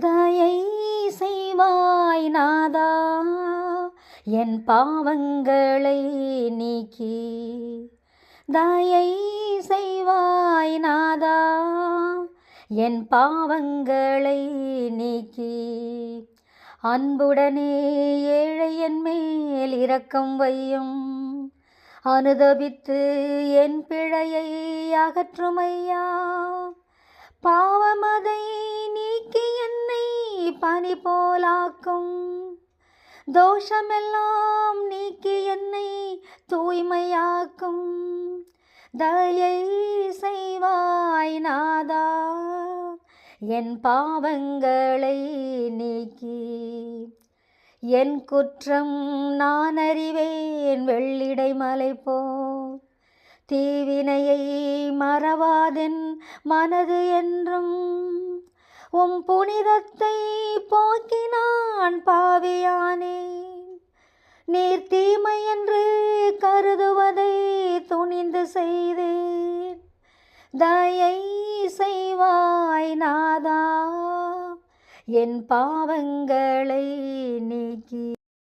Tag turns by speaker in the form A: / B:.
A: தயை செய்வாய் நாதா என் பாவங்களை நீக்கி. தயை செய்வாய் நாதா என் பாவங்களை நீக்கி. அன்புடனே ஏழை என் மேல் இரக்கம் வையும். அனுதபித்து என் பிழையை அகற்றுமையா பனி போலாக்கும் தோஷமெல்லாம் நீக்கி என்னை தூய்மையாக்கும். தயை செய்வாய் நாதா என் பாவங்களை நீக்கி. என் குற்றம் நான் அறிவேன் வெள்ளிடை மலை போ. தீவினையை மறவாதென் மனது என்றும் உம் புனிதத்தை போக்கினான் பாவியானே. நீர் தீமை என்று கருதுவதை துணிந்து செய்தேன். தயை செய்வாய் நாதா என் பாவங்களை நீக்கி